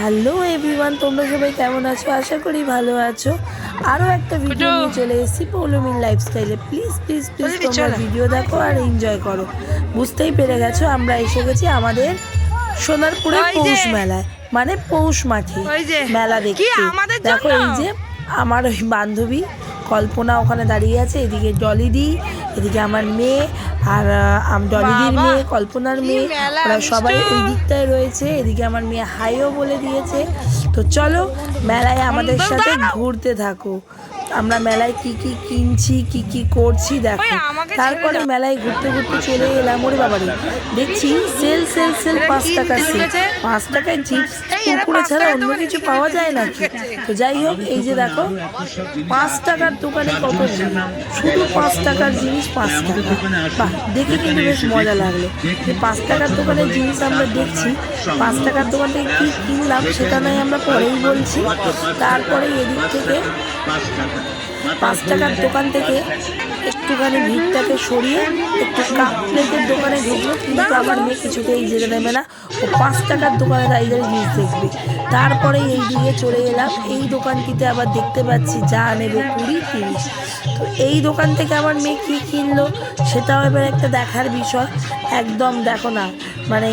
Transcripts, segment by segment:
Hello everyone তোমরা সবাই কেমন আছো? আশা করি ভালো আছো। আরও একটা ভিডিও নিয়ে চলে এসেছি পৌলমীর লাইফস্টাইলে প্লিজ প্লিজ প্লিজ তোমরা ভিডিও দেখো আর এনজয় করো। বুঝতেই পেরে গেছো আমরা এসে গেছি আমাদের যে। পৌষ মেলায় মানে পৌষ মাঠে মেলা দেখতে। দেখো এই যে আমার ওই বান্ধবী কল্পনা ওখানে দাঁড়িয়ে আছে এদিকে ডলিদি এদিকে আমার মেয়ে আর ডলিদির মেয়ে কল্পনার মেয়ে ওরা সবাই। ওই দিকটায় রয়েছে। এদিকে আমার মেয়ে হাইও বলে দিয়েছে। তো চলো মেলায় আমাদের সাথে ঘুরতে থাকো। আমরা মেলায় কি কি কিনছি কি কি করছি দেখো। তারপরে মেলায় ঘুরতে ঘুরতে চলে এলাম ওরে বাবারে। দেখছি সেল সেল সেল পাঁচ টাকা সেল? পাঁচ টাকায় চিপস কুকুরে ছাড়া অন্য কিছু পাওয়া? যায় নাকি? তো যাই হোক এই যে দেখো পাঁচ টাকার দোকানে কত শুধু পাঁচ টাকার জিনিস পাঁচ টাকা। বাহ দেখে কিন্তু বেশ মজা লাগল। যে পাঁচ টাকার দোকানের জিনিস আমরা দেখছি। পাঁচ টাকার দোকান থেকে কী কিনলাম সেটা নয় আমরা পরেই বলছি। তারপরে এদিক থেকে পাঁচ টাকার দোকান থেকে একটুখানি ভিড়টাকে সরিয়ে একটু কাপ প্লেটের দোকানে ঢুকলো, কিন্তু আমার মেয়ে কিছুতেই যেতে দেবে না। ও পাঁচ টাকার দোকানে দাঁড়িয়ে জিনিস দেখবে। তারপরে এই দিকে চলে এলাম। এই দোকানটিতে আবার দেখতে পাচ্ছি যা নেবে কুড়ি তিরিশ। তো এই দোকান থেকে আমার মেয়ে কী কিনলো, সেটাও এবার একটা দেখার বিষয়। একদম দেখো না মানে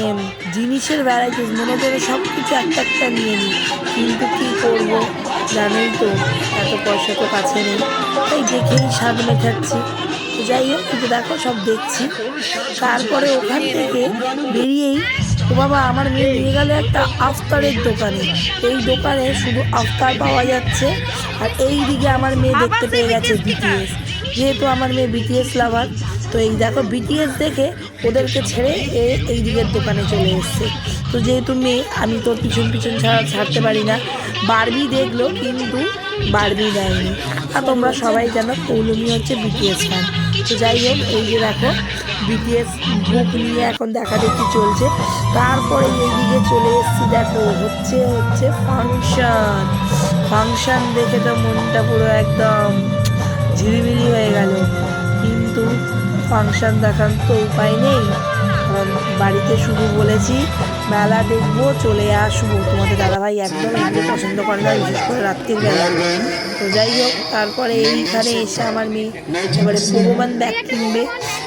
জিনিসের ভ্যারাইটিস মনে হচ্ছে সব কিছু একটা একটা নিয়ে নিই। কিন্তু কী করব? জানোই তো, এত পয়সা তো কাছে নেই। তাই দেখেই মেটাচ্ছি তো যাই হোক কিন্তু দেখো, সব দেখছি। তারপরে ওখান থেকে বেরিয়েই ও বাবা আমার মেয়ে নিয়ে গেল একটা আফতারের দোকানে। এই দোকানে শুধু আফতার পাওয়া যাচ্ছে। আর এই দিকে আমার মেয়ে দেখতে পেয়ে গেছে বিটিএস যেহেতু আমার মেয়ে বিটিএস লাভার তো এই দেখো বিটিএস দেখে ওদেরকে ছেড়ে এ এই দিকের দোকানে চলে এসছে। তো যেহেতু মেয়ে, আমি তোর পিছন পিছন ছাড়া ছাড়তে পারি না। বারবি দেখল, কিন্তু বারবি দেয়নি। আর তোমরা সবাই জানো, পৌলমি হচ্ছে বিটিএস ফ্যান তো যাই হোক, এই যে দেখো বিটিএস বুক নিয়ে এখন দেখা দেখি চলছে। তারপরে এইদিকে চলে এসেছি, দেখো, হচ্ছে হচ্ছে ফাংশন ফাংশন দেখে তো মনটা পুরো একদম ঝিলিমিলি হয়ে গেল। ফাংশন দেখার তো উপায় নেই। কারণ বাড়িতে শুধু বলেছি মেলা দেখব চলে আসব। তোমাদের দাদাভাই একদম এগুলো পছন্দ করে না বিশেষ করে রাত্রির বেলা। তো যাই হোক তারপরে এইখানে এসে আমার মেয়ে এবারে ভগবান ব্যাগ কিনবে।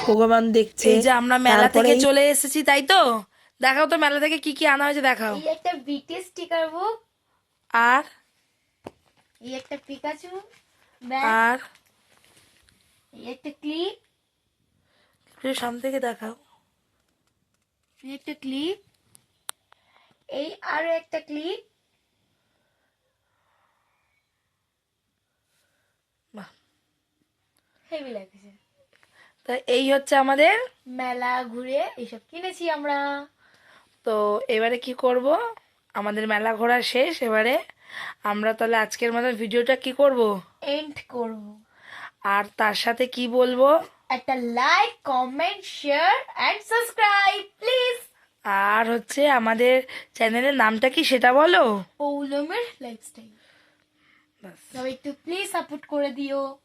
ভগবান দেখছে। এই যে আমরা মেলা থেকে চলে এসেছি তাই তো? দেখাও তো মেলা থেকে কি কি আনা হয়েছে দেখাও। একটা বিটিএস স্টিকার বুক আর? এই একটা পিকাচু আর? এই একটা ক্লিপ একটু সামনে থেকে দেখাও। একটা ক্লিপ। এই আরও একটা ক্লিপ। হেভি লাগছে। তা এই হচ্ছে আমাদের মেলা ঘুরে এইসব কিনেছি আমরা। তো এবারে কি করব? আমাদের মেলা ঘোরা শেষ এবারে আমরা তাহলে আজকের মতো ভিডিওটা কি করব? এন্ড করব। আর তার সাথে কি বলব? একটা like comment share and subscribe please আর হচ্ছে আমাদের চ্যানেলের নামটা কি সেটা বলো? পৌলমের লাইফস্টাইল বাস। সবাই একটু প্লিজ সাপোর্ট করে দিও।